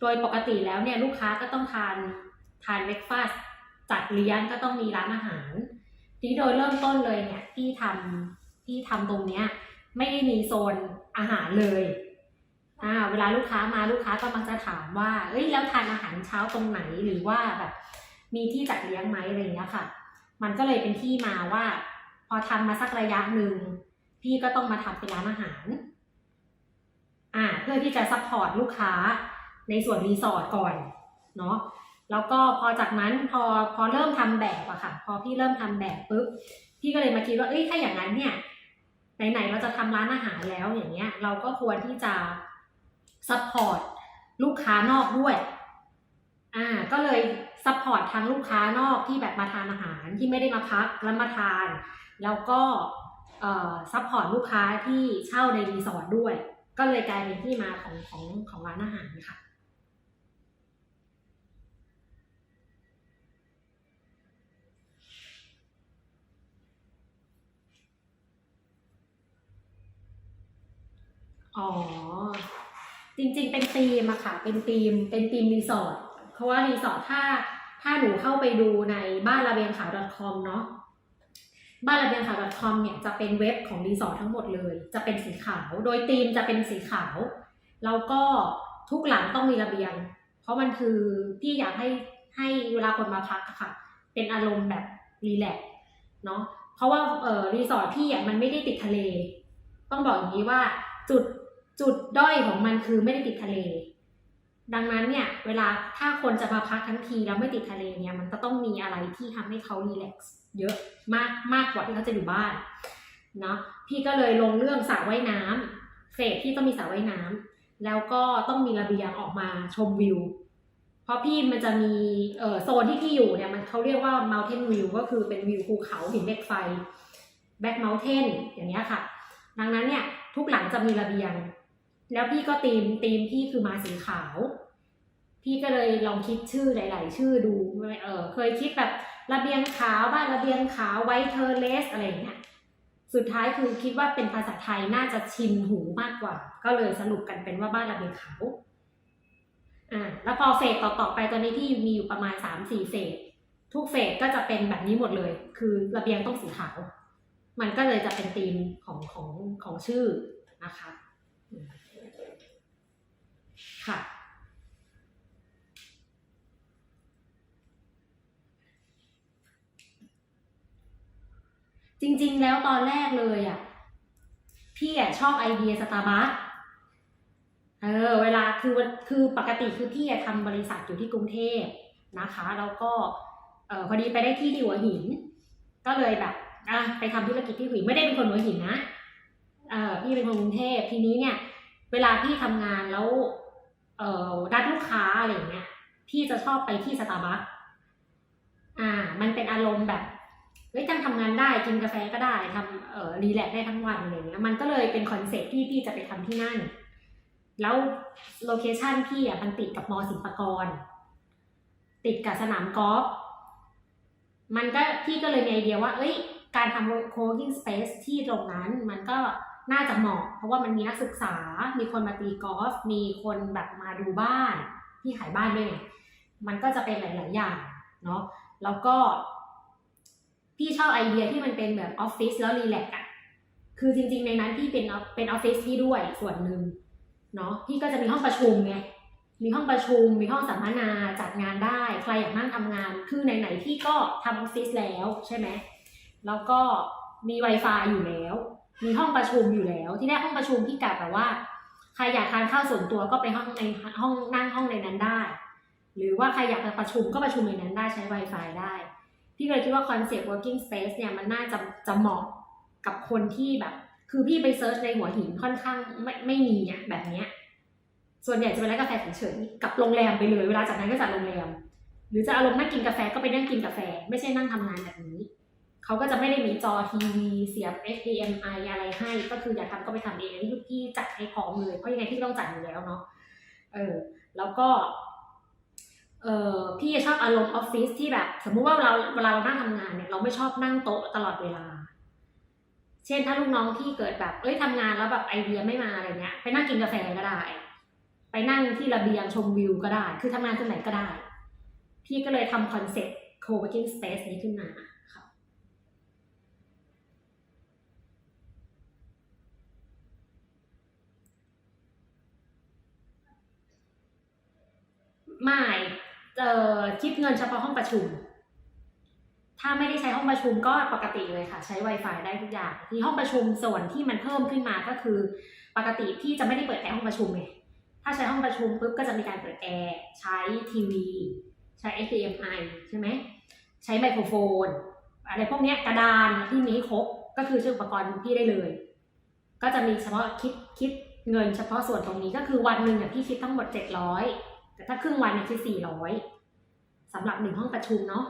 โดยปกติแล้วเนี่ยลูกค้าก็ต้องทานทานเบรกฟาสต์จัดเลี้ยงก็ต้องมีร้านอาหารทีนี้โดยเริ่มต้นเลยเนี่ยที่ทำที่ทำตรงเนี้ยไม่ได้มีโซนอาหารเลยอ่าเวลาลูกค้ามาลูกค้าก็มักจะถามว่าเอ้ยแล้วทานอาหารเช้าตรงไหนหรือว่าแบบมีที่จัดเลี้ยงไหมอะไรอย่างเงี้ยค่ะ มันก็เลยเป็นที่มาว่า พอทำมาสักระยะหนึ่งพี่ก็ต้องมาทำเป็นร้านอาหารอ่าเพื่อที่จะซัพพอร์ตลูกค้า ในส่วนรีสอร์ทก่อนเนาะแล้วก็พอจากนั้นพอพอเริ่มทำแบบอะค่ะ พอพี่เริ่มทำแบบปุ๊บพี่ก็เลยมาคิดว่าเอ้ยถ้าอย่างนั้นเนี่ยไหนๆเราจะทำร้านอาหารแล้วอย่างเงี้ย เราก็ควรที่จะซัพพอร์ตลูกค้านอกด้วยอ่าก็เลยซัพพอร์ตทางลูกค้านอกที่แบบมาทานอาหารที่ไม่ได้มาพักแล้วมาทาน แล้วก็เอ่อซัพพอร์ตลูกค้าที่เช่าในรีสอร์ทด้วย ก็เลยกลายเป็นที่มาของของของร้านอาหารค่ะ อ๋อ จริงๆ เป็นธีมอะค่ะ เป็นธีม เป็นธีมรีสอร์ท เพราะว่ารีสอร์ทถ้า ถ้าหนูเข้าไปดูในบ้านระเบียงขาว .com เนาะ บ้านระเบียงขาว .com เนี่ยจะเป็นเว็บของรีสอร์ททั้งหมดเลย จะเป็นสีขาว โดยธีมจะเป็นสีขาว แล้วก็ทุกหลังต้องมีระเบียง เพราะมันคือพี่อยากให้ให้เวลาคนมาพักอะค่ะ เป็นอารมณ์แบบรีแลกเนาะ เพราะว่าเออรีสอร์ทพี่อะมันไม่ได้ติดทะเล ต้องบอกอย่างนี้ว่าจุด จุดด้อยของมันคือไม่ได้ติดทะเล ดังนั้นเนี่ยเวลาถ้าคนจะมาพักทั้งทีแล้วไม่ติดทะเลเนี่ยมันก็ต้องมีอะไรที่ทำให้เขารีแลกซ์เยอะมากมากกว่าที่เขาจะอยู่บ้านเนาะพี่ก็เลยลงเรื่องสระว่ายน้ำเฟสที่ต้องมีสระว่ายน้ำแล้วก็ต้องมีระเบียงออกมาชมวิว เพราะพี่มันจะมีเออโซนที่พี่อยู่เนี่ยมันเขาเรียกว่า mountain view ก็คือเป็นวิวภูเขาหินเหล็กไฟ back mountain อย่างเงี้ยค่ะ ดังนั้นเนี่ยทุกหลังจะมีระเบียง แล้วพี่ก็ตีมตีมพี่คือมาสีขาว พี่ก็เลยลองคิดชื่อหลาย ๆ ชื่อดูเออเคยคิดแบบระเบียงขาวบ้านระเบียงขาวไวเทอร์เลสอะไรเงี้ยสุดท้ายคือคิดว่าเป็นภาษาไทยน่าจะชินหูมากกว่า ก็เลยสรุปกันเป็นว่าบ้านระเบียงขาวอ่าแล้วพอเฟสต่อๆไปตอนนี้ที่มีอยู่ประมาณสามสี่เฟสทุกเฟสก็จะเป็นแบบนี้หมดเลย คือระเบียงต้องสีขาว มันก็เลยจะเป็นธีมของของของชื่อนะคะ ค่ะ จริงๆ แล้วตอนแรกเลยอะ พี่อะชอบไอเดียสตาร์บัคเออเวลาคือคือปกติคือพี่อะทำบริษัทอยู่ที่กรุงเทพนะคะ แล้วก็เออพอดีไปได้ที่ที่หัวหิน ก็เลยแบบอะไปทำธุรกิจที่หัวหินไม่ได้เป็นคนหัวหินนะเออพี่เป็นคนกรุงเทพทีนี้เนี่ย เวลาพี่ทำงานแล้ว เอ่อดัดลูกค้าอะไรเงี้ยพี่จะชอบไปที่สตาร์บัคอ่า มันเป็นอารมณ์แบบเฮ้ยจังทำงานได้กินกาแฟก็ได้ทำเอ่อรีแลกซ์ได้ทั้งวันอะไรเงี้ยมันก็เลยเป็นคอนเซ็ปต์ที่พี่จะไปทำที่นั่น แล้วโลเคชันพี่อะมันติดกับมอศิลปกร ติดกับสนามกอล์ฟมันก็พี่ก็เลยมีไอเดียว่า เอ้ย การทำ co-working space ที่ตรงนั้นมันก็ น่าจะเหมาะเพราะว่ามันมีนักศึกษา มีคนมาตีกอล์ฟ มีคนแบบมาดูบ้านที่ขายบ้านด้วยไงมันก็จะเป็นหลาย ๆ อย่างเนาะ แล้วก็พี่ชอบไอเดียที่มันเป็นแบบออฟฟิศแล้วรีแลกซ์อะคือจริง ๆ ในนั้นพี่เป็นเป็นออฟฟิศพี่ด้วยส่วนหนึ่งเนาะพี่ก็จะมีห้องประชุมไงมีห้องประชุม มีห้องสัมมนาจัดงานได้ ใครอยากนั่งทำงาน คือไหนๆพี่ก็ทำออฟฟิศแล้วใช่ไหม แล้วก็มี Wi-Fi อยู่แล้ว มีห้องประชุมอยู่แล้ว ที่แรกห้องประชุมพี่กะแบบว่าใครอยากทานข้าวส่วนตัวก็ไปห้องในห้องนั่งห้องในนั้นได้ หรือว่าใครอยากจะประชุมก็ประชุมในนั้นได้ใช้ Wi-Fi ได้ พี่เลยคิดว่าคอนเซ็ปต์ working space เนี่ยมันน่าจะจะเหมาะกับคนที่แบบ คือพี่ไปเซิร์ชในหัวหินค่อนข้างไม่ไม่มีอะแบบเนี้ยส่วนใหญ่จะเป็นร้านกาแฟเฉยๆกับโรงแรมไปเลย เวลาจากนั้นก็จัดโรงแรม หรือจะอารมณ์นั่งกินกาแฟก็ไปนั่งกินกาแฟ ไม่ใช่นั่งทำงานแบบนี้ เขาก็จะไม่ได้มีจอทีวีเสียบ HDMI อะไรให้ ก็คืออยากทำก็ไปทำเองอันนี้พี่จัดให้พร้อมเลยเพราะยังไงพี่ต้องจัดอยู่แล้วเนาะเออแล้วก็เออพี่ชอบอารมณ์ออฟฟิศที่แบบ สมมุติว่าเราเวลาเรานั่งทำงานเนี่ยเราไม่ชอบนั่งโต๊ะตลอดเวลา เช่นถ้าลูกน้องที่เกิดแบบเอ้ยทำงานแล้วแบบไอเดียไม่มาอะไรเงี้ยไปนั่งกินกาแฟก็ได้ ไปนั่งที่ระเบียงชมวิวก็ได้ คือทำงานตรงไหนก็ได้ พี่ก็เลยทำคอนเซ็ปต์ co-working space นี้ขึ้นมา ไม่เอ่อคิดเงินเฉพาะห้องประชุม ถ้าไม่ได้ใช้ห้องประชุมก็ปกติเลยค่ะ ใช้ Wi-Fi ได้ทุกอย่าง ที่ห้องประชุมส่วนที่มันเพิ่มขึ้นมาก็คือ ปกติพี่จะไม่ได้เปิดแอร์ห้องประชุมไงถ้าใช้ห้องประชุมปุ๊บก็จะมีการเปิดแอร์ใช้ทีวี ใช้ HDMI ใช่ไหมใช้ไมโครโฟนอะไรพวกนี้กระดานที่มีครบก็คือซื้ออุปกรณ์พี่ได้เลย ก็จะมีเฉพาะคิดคิดเงินเฉพาะส่วนตรงนี้ก็คือวันหนึ่งเนี่ยพี่คิดทั้งหมดเจ็ดร้อย แต่ถ้าครึ่งวันเนี่ยคิดสี่ร้อยสำหรับหนึ่งห้องประชุมเนาะ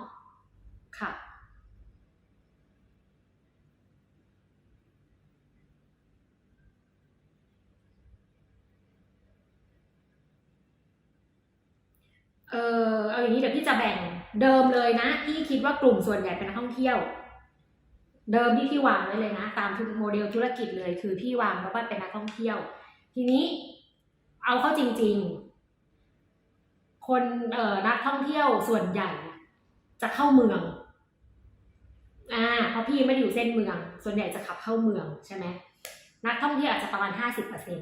ค่ะ เออเอาอย่างนี้เดี๋ยวพี่จะแบ่งเดิมเลยนะพี่คิดว่ากลุ่มส่วนใหญ่เป็นนักท่องเที่ยว เดิมที่พี่วางไว้เลยนะ ตามทุกโมเดลธุรกิจเลย คือพี่วางไว้ว่าเป็นนักท่องเที่ยว ทีนี้เอาเข้าจริง ๆ คนเอ่อนักท่องเที่ยวส่วนใหญ่จะเข้าเมือง อ่าเพราะพี่ไม่ได้อยู่เส้นเมือง ส่วนใหญ่จะขับเข้าเมืองใช่ไหมนักท่องเที่ยวอาจจะประมาณห้าสิบเปอร์เซ็น